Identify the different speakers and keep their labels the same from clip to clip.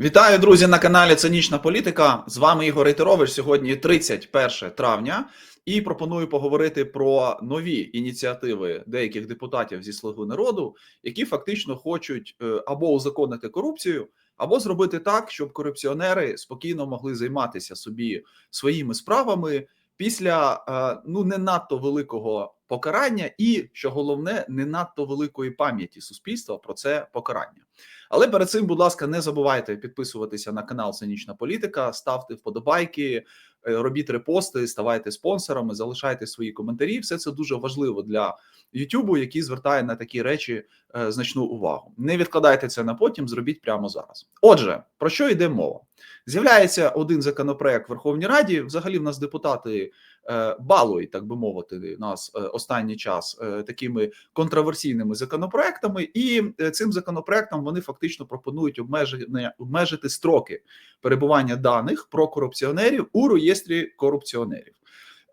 Speaker 1: Вітаю, друзі, на каналі Цинічна Політика. З вами Ігор Рейтерович. Сьогодні 31 травня, і пропоную поговорити про нові ініціативи деяких депутатів зі Слуги народу, які фактично хочуть е, або узаконити корупцію, або зробити так, щоб корупціонери спокійно могли займатися собі своїми справами після е, ну не надто великого покарання, і що головне, не надто великої пам'яті суспільства про це покарання. Але перед цим, будь ласка, не забувайте підписуватися на канал Цинічна Політика, ставте вподобайки, робіть репости, ставайте спонсорами, залишайте свої коментарі. Все це дуже важливо для Ютубу, який звертає на такі речі е, значну увагу. Не відкладайте це на потім, зробіть прямо зараз. Отже, про що йде мова? З'являється один законопроект в Верховній Раді. Взагалі, в нас депутати е, балують, так би мовити, нас е, останній час е, такими контроверсійними законопроектами, і е, цим законопроектом вони фактично пропонують обмеження обмежити строки перебування даних про корупціонерів у реєстрі корупціонерів.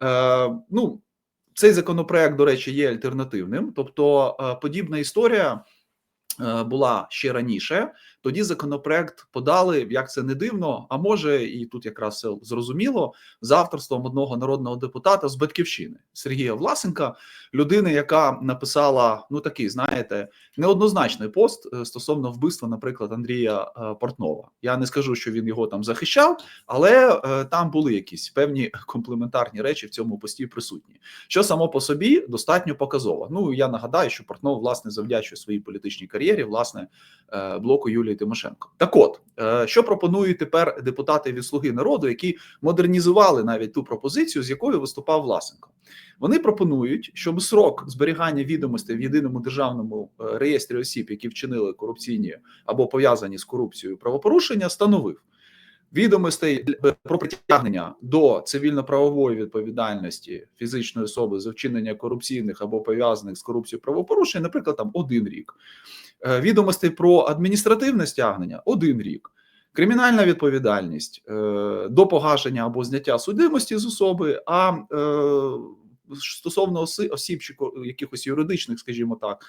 Speaker 1: Е, ну цей законопроект, до речі, є альтернативним, тобто е, подібна історія. е, Була ще раніше, тоді законопроект подали, як це не дивно. А може, і тут якраз все зрозуміло з авторством одного народного депутата з батьківщини Сергія Власенка, людини, яка написала ну такий, знаєте, неоднозначний пост е, стосовно вбивства, наприклад, Андрія е, Портнова. Я не скажу, що він його там захищав, але е, там були якісь певні комплементарні речі в цьому пості присутні, що само по собі достатньо показово. Ну я нагадаю, що Портнов власне завдячує своїй політичній кар'єрі, власне, блоку Юлії Тимошенко. Так, от е, що пропонують тепер депутати від Слуги народу, які модернізували навіть ту пропозицію, з якою виступав Власенко. Вони пропонують, щоб срок зберігання відомостей в єдиному державному е, реєстрі осіб, які вчинили корупційні або пов'язані з корупцією правопорушення, становив відомостей е, про притягнення до цивільно-правової відповідальності фізичної особи за вчинення корупційних або пов'язаних з корупцією правопорушень, наприклад, там один рік. Е, Відомостей про адміністративне стягнення один рік. Кримінальна відповідальність е, до погашення або зняття судимості з особи, а стосовно осіб чи якихось юридичних, скажімо так,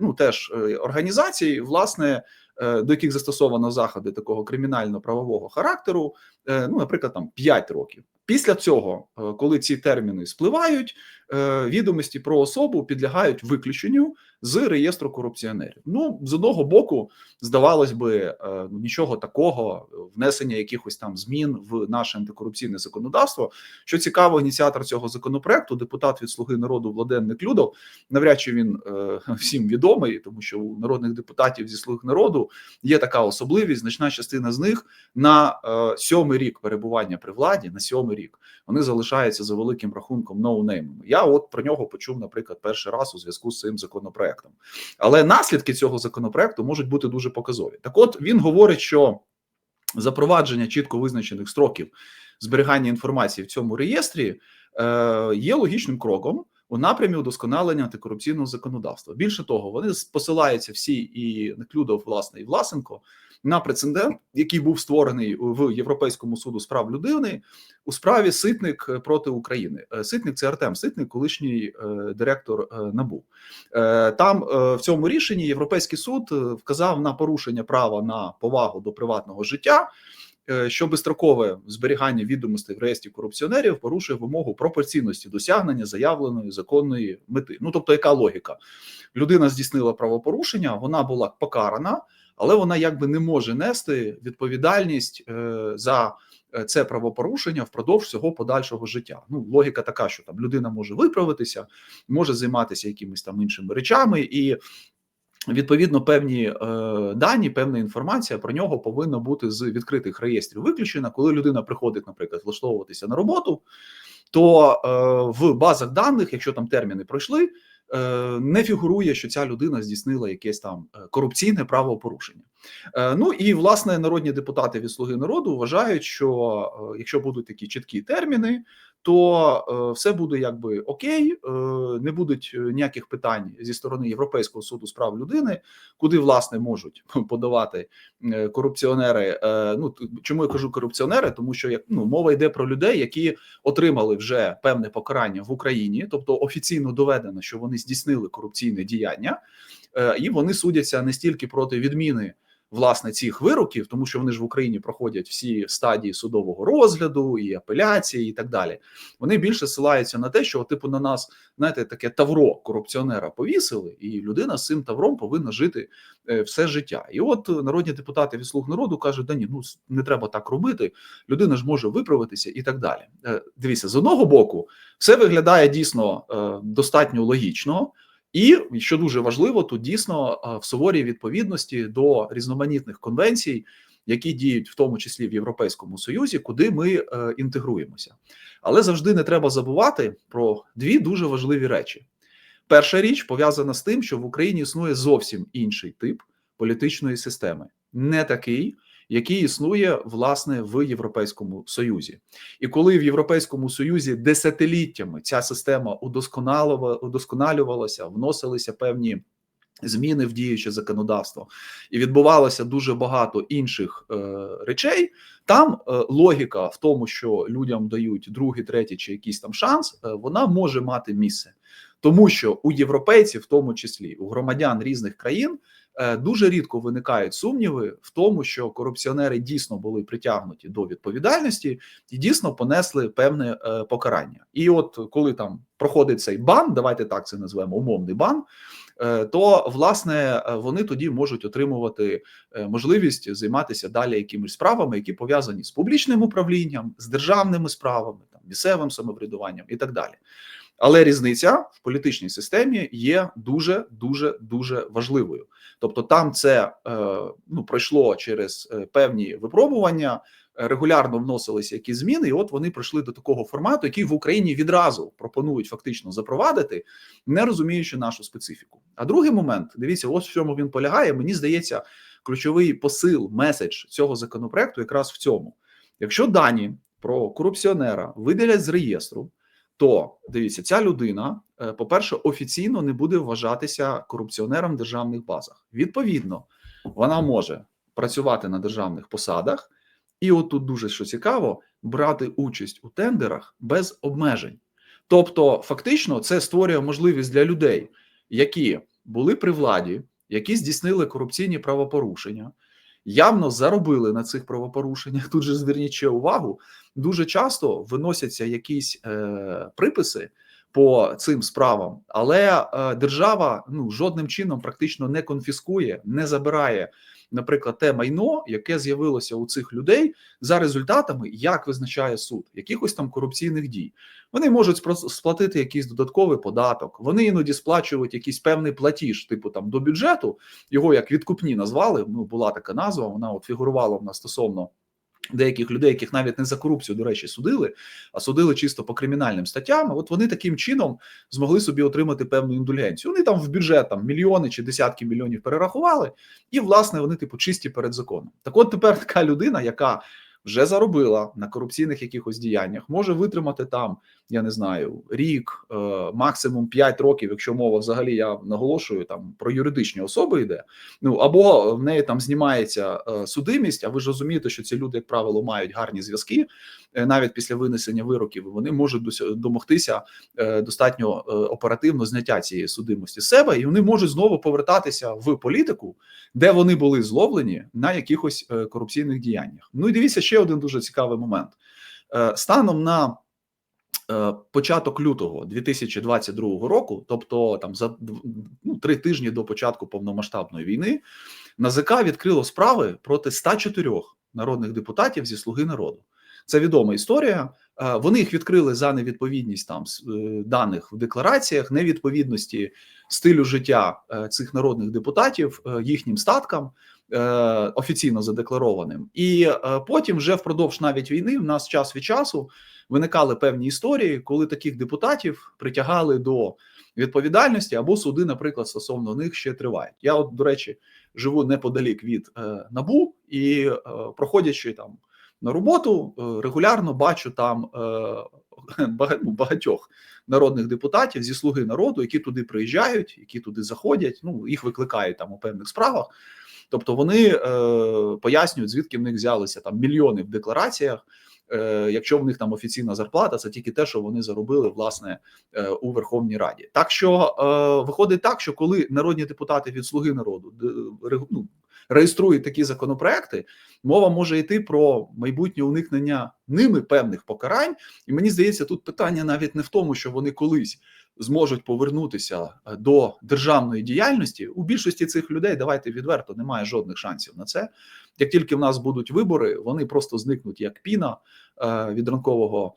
Speaker 1: ну, теж організацій, власне, до яких застосовано заходи такого кримінально-правового характеру, е, ну, наприклад, там 5 років. Після цього, е, коли ці терміни спливають, е, відомості про особу підлягають виключенню з реєстру корупціонерів. Ну, з одного боку, здавалось би, е, ну, нічого такого, внесення якихось там змін в наше антикорупційне законодавство. Що цікаво, ініціатор цього законопроекту, депутат від Слуги народу Владен Неклюдов, навряд чи він е, всім відомий, тому що у народних депутатів зі Слуги народу є така особливість. Значна частина з них на е, сьомий рік перебування при владі, на сьомий рік вони залишаються за великим рахунком ноунеймами. Я от про нього почув, наприклад, перший раз у зв'язку з цим законопроектом. Але наслідки цього законопроекту можуть бути дуже показові. Так, от він говорить, що запровадження чітко визначених строків зберігання інформації в цьому реєстрі е, є логічним кроком у напрямі удосконалення антикорупційного законодавства. Більше того, вони посилаються всі і Неклюдов, власне, і Власенко на прецедент, який був створений в Європейському суду з прав людини у справі Ситник проти України. Е, Ситник це Артем Ситник, колишній е, директор е, НАБУ. Там в цьому рішенні Європейський суд вказав на порушення права на повагу до приватного життя. Е, Що безстрокове зберігання відомостей в реєстрі корупціонерів порушує вимогу пропорційності досягнення заявленої законної мети. Ну тобто, яка логіка? Людина здійснила правопорушення, вона була покарана, але вона якби не може нести відповідальність е, за е, це правопорушення впродовж всього подальшого життя. Ну, логіка така, що там людина може виправитися, може займатися якимись там іншими речами, і відповідно певні е, дані, певна інформація про нього повинна бути з відкритих реєстрів виключена. Коли людина приходить, наприклад, влаштовуватися на роботу, то е, в базах даних, якщо там терміни пройшли. е, Не фігурує, що ця людина здійснила якесь там е, корупційне правопорушення. Е, Ну і власне народні депутати від Слуги народу вважають, що е, якщо будуть такі чіткі терміни, то е, все буде якби окей, е, не будуть е, ніяких питань зі сторони Європейського суду з прав людини, куди власне можуть подавати корупціонери. Ну чому я кажу корупціонери? Тому що як ну мова йде про людей, які отримали вже певне покарання в Україні, тобто офіційно доведено, що вони здійснили корупційне діяння, і вони судяться не стільки проти відміни власне цих вироків, тому що вони ж в Україні проходять всі стадії судового розгляду і апеляції, і так далі. Вони більше силаються на те, що типу на нас знаєте, таке тавро корупціонера повісили, і людина з цим тавром повинна жити е, все життя. І от народні депутати від слуг народу кажуть: да ні, ну не треба так робити. Людина ж може виправитися і так далі. Е, Дивіться, з одного боку, все виглядає дійсно е, достатньо логічно. І що дуже важливо, тут дійсно в суворій відповідності до різноманітних конвенцій, які діють в тому числі в Європейському Союзі, куди ми е, інтегруємося. Але завжди не треба забувати про дві дуже важливі речі. Перша річ пов'язана з тим, що в Україні існує зовсім інший тип політичної системи, не такий, який існує власне в Європейському Союзі. І коли в Європейському Союзі десятиліттями ця система удосконалювалася, вносилися певні. Зміни в діюче законодавство, і відбувалося дуже багато інших е, речей. Там е, логіка в тому, що людям дають другий, третій чи якийсь там шанс, е, вона може мати місце, тому що у європейців, в тому числі у громадян різних країн, дуже рідко виникають сумніви в тому, що корупціонери дійсно були притягнуті до відповідальності і дійсно понесли певне е, покарання. І от коли там проходить цей бан, давайте так це назвемо умовний бан. Е, то власне вони тоді можуть отримувати е, можливість займатися далі якимись справами, які пов'язані з публічним управлінням, з державними справами, місцевим самоврядуванням і так далі. Але різниця в політичній системі є дуже дуже дуже важливою. Тобто, там це е, ну пройшло через певні випробування регулярно вносилися якісь зміни, і от вони прийшли до такого формату, який в Україні відразу пропонують фактично запровадити, не розуміючи нашу специфіку. А другий момент, дивіться, ось в чому він полягає. Мені здається, ключовий посил, меседж цього законопроекту якраз в цьому. Якщо дані про корупціонера видалять з реєстру, то дивіться, ця людина, е, по-перше, офіційно не буде вважатися корупціонером в державних базах. Відповідно, вона може працювати на державних посадах. І от тут дуже що цікаво, брати участь у тендерах без обмежень. Тобто, фактично, це створює можливість для людей, які були при владі, які здійснили корупційні правопорушення, явно заробили на цих правопорушеннях. Тут же зверніть ще увагу, дуже часто виносяться якісь е, приписи. По цим справам, але е, держава ну жодним чином практично не конфіскує, не забирає наприклад, те майно, яке з'явилося у цих людей за результатами, як визначає суд, якихось там корупційних дій. Вони можуть сплатити якийсь додатковий податок. Вони іноді сплачують якийсь певний платіж, типу там до бюджету. Його як відкупні назвали. Ну була така назва. Вона от фігурувала в нас стосовно. Деяких людей, яких навіть не за корупцію, до речі, судили, а судили чисто по кримінальним статтям. От вони таким чином змогли собі отримати певну індульгенцію. Вони там в бюджет там мільйони чи десятки мільйонів перерахували, і власне вони типу чисті перед законом. Так, от тепер така людина, яка вже заробила на корупційних якихось діяннях, може витримати там, я не знаю, рік, е, максимум 5 років, якщо мова взагалі я наголошую там про юридичні особи йде. Ну або в неї там знімається е, судимість. А ви ж розумієте, що ці люди, як правило, мають гарні зв'язки е, навіть після винесення вироків. Вони можуть домогтися достатньо оперативно зняття цієї судимості себе, і вони можуть знову повертатися в політику, де вони були зловлені на якихось корупційних діяннях. Ну і дивіться ще ще один дуже цікавий момент. Е, станом на е, початок лютого 2022 року, тобто там за ну, три тижні до початку повномасштабної війни, НАЗК відкрило справи проти 104 народних депутатів зі слуги народу. Це відома історія. Е, вони їх відкрили за невідповідність там даних в деклараціях, невідповідності стилю життя цих народних депутатів їхнім статкам. Е, офіційно задекларованим, і е, потім, вже впродовж навіть війни, в нас час від часу виникали певні історії, коли таких депутатів притягали до відповідальності або суди, наприклад, стосовно них ще тривають. Я, от до речі, живу неподалік від е, набу і проходячи там на роботу, регулярно бачу там ну, багатьох народних депутатів зі слуги народу, які туди приїжджають, які туди заходять. Ну їх викликають там у певних справах. Тобто вони е, пояснюють, звідки в них взялися там мільйони в деклараціях. Е, Якщо в них там офіційна зарплата, це тільки те, що вони заробили власне е, у Верховній Раді. Так що е, виходить так, що коли народні депутати від слуги народу ну, реєструють такі законопроекти, мова може йти про майбутнє уникнення ними певних покарань. І мені здається, тут питання навіть не в тому, що вони колись зможуть повернутися е, до державної діяльності. У більшості цих людей давайте відверто немає жодних шансів на це. Як тільки в нас будуть вибори, вони просто зникнуть як піна е, від ранкового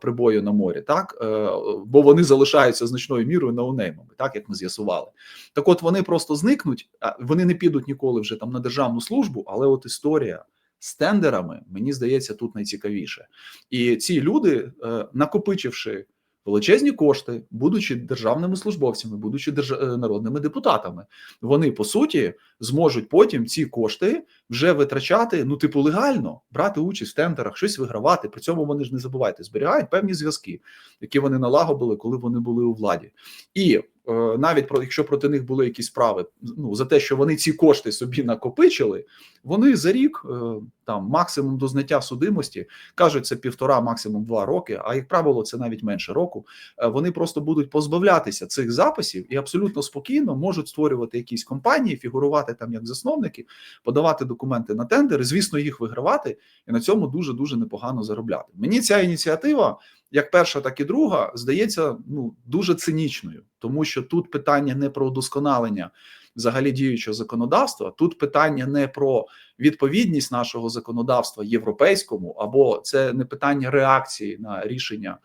Speaker 1: прибою на морі, так е, бо вони залишаються значною мірою ноунеймами, так як ми з'ясували. Так, от вони просто зникнуть, вони не підуть ніколи вже там на державну службу, але от історія. З тендерами, мені здається, тут найцікавіше. І ці люди, е, накопичивши величезні кошти, будучи державними службовцями, будучи держ... е, народними депутатами, вони по суті зможуть потім ці кошти вже витрачати, ну типу легально брати участь в тендерах, щось вигравати. При цьому вони ж не забувайте, зберігають певні зв'язки, які вони налагодили, коли вони були у владі, і навіть про якщо проти них були якісь справи, ну за те, що вони ці кошти собі накопичили, вони за рік е, там максимум до зняття судимості кажуть, це півтора, максимум два роки. А як правило, це навіть менше року. Е, Вони просто будуть позбавлятися цих записів і абсолютно спокійно можуть створювати якісь компанії, фігурувати там як засновники, подавати документи на тендери, звісно, їх вигравати і на цьому дуже дуже непогано заробляти. Мені ця ініціатива, як перша, так і друга, здається ну дуже цинічною, тому що тут питання не про удосконалення взагалі діючого законодавства. Тут питання не про відповідність нашого законодавства європейському, або це не питання реакції на рішення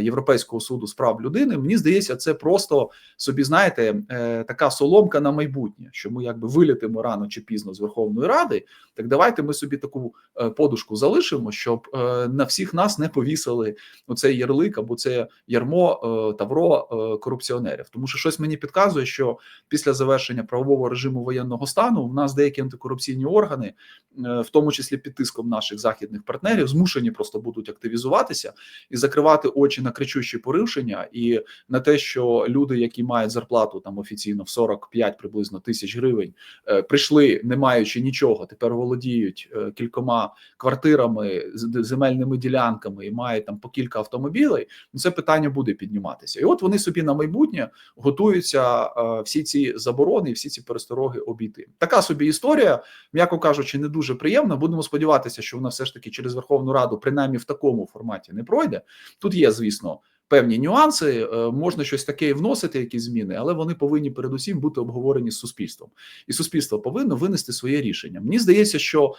Speaker 1: Європейського суду з прав людини. Мені здається, це просто собі знаєте е, така соломка на майбутнє, що ми якби вилітимо рано чи пізно з Верховної Ради. Так давайте ми собі таку е, подушку залишимо, щоб е, на всіх нас не повісили оцей ярлик або це ярмо е, тавро е, корупціонерів. Тому що щось мені підказує, що після завершення правового режиму воєнного стану в нас деякі антикорупційні органи, е, в тому числі під тиском наших західних партнерів, змушені просто будуть активізуватися і закривати очі на кричущі порушення і на те, що люди, які мають зарплату там офіційно в 45 приблизно тисяч гривень, е, прийшли, не маючи нічого, тепер володіють е, кількома квартирами, земельними ділянками і мають там по кілька автомобілей. Ну це питання буде підніматися. І от вони собі на майбутнє готуються е, всі ці заборони, всі ці перестороги обійти. Така собі історія, м'яко кажучи, не дуже приємна. Будемо сподіватися, що вона все ж таки через Верховну Раду, принаймні в такому форматі, не пройде. Тут є, звісно. Певні нюанси, е, можна щось таке вносити, якісь зміни, але вони повинні передусім бути обговорені з суспільством, і суспільство повинно винести своє рішення. Мені здається, що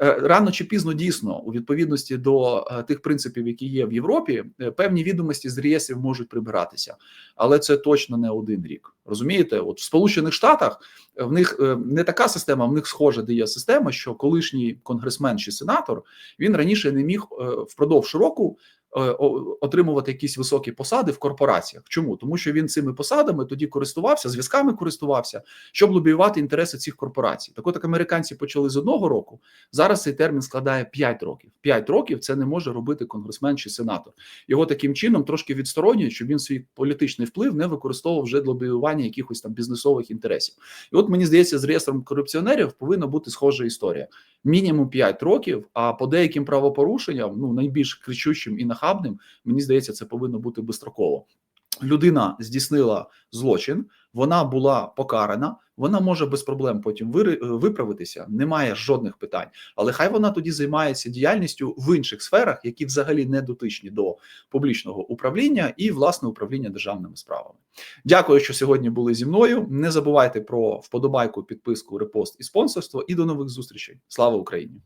Speaker 1: е, рано чи пізно дійсно, у відповідності до е, тих принципів, які є в Європі, певні відомості з реєстрів можуть прибиратися, але це точно не один рік. Розумієте, от в Сполучених Штатах в них не така система, в них схожа де система, що колишній конгресмен чи сенатор він раніше не міг впродовж року отримувати якісь високі посади в корпораціях. Чому? Тому що він цими посадами тоді користувався, зв'язками користувався, щоб лобіювати інтереси цих корпорацій. Так от як американці почали з одного року. Зараз цей термін складає 5 років. 5 років це не може робити конгресмен чи сенатор. Його таким чином трошки відсторонюють, щоб він свій політичний вплив не використовував вже для лобіювання якихось там бізнесових інтересів. І от мені здається, з реєстром корупціонерів повинна бути схожа історія. Мінімум 5 років. А по деяким правопорушенням, ну найбільш кричущим і нахабним, мені здається, це повинно бути безстроково. Людина здійснила злочин, вона була покарана, вона може без проблем потім е, виправитися, немає жодних питань. Але хай вона тоді займається діяльністю в інших сферах, які взагалі не дотичні до публічного управління і власне управління державними справами. Дякую, що сьогодні були зі мною. Не забувайте про вподобайку, підписку, репост і спонсорство. І до нових зустрічей. Слава Україні!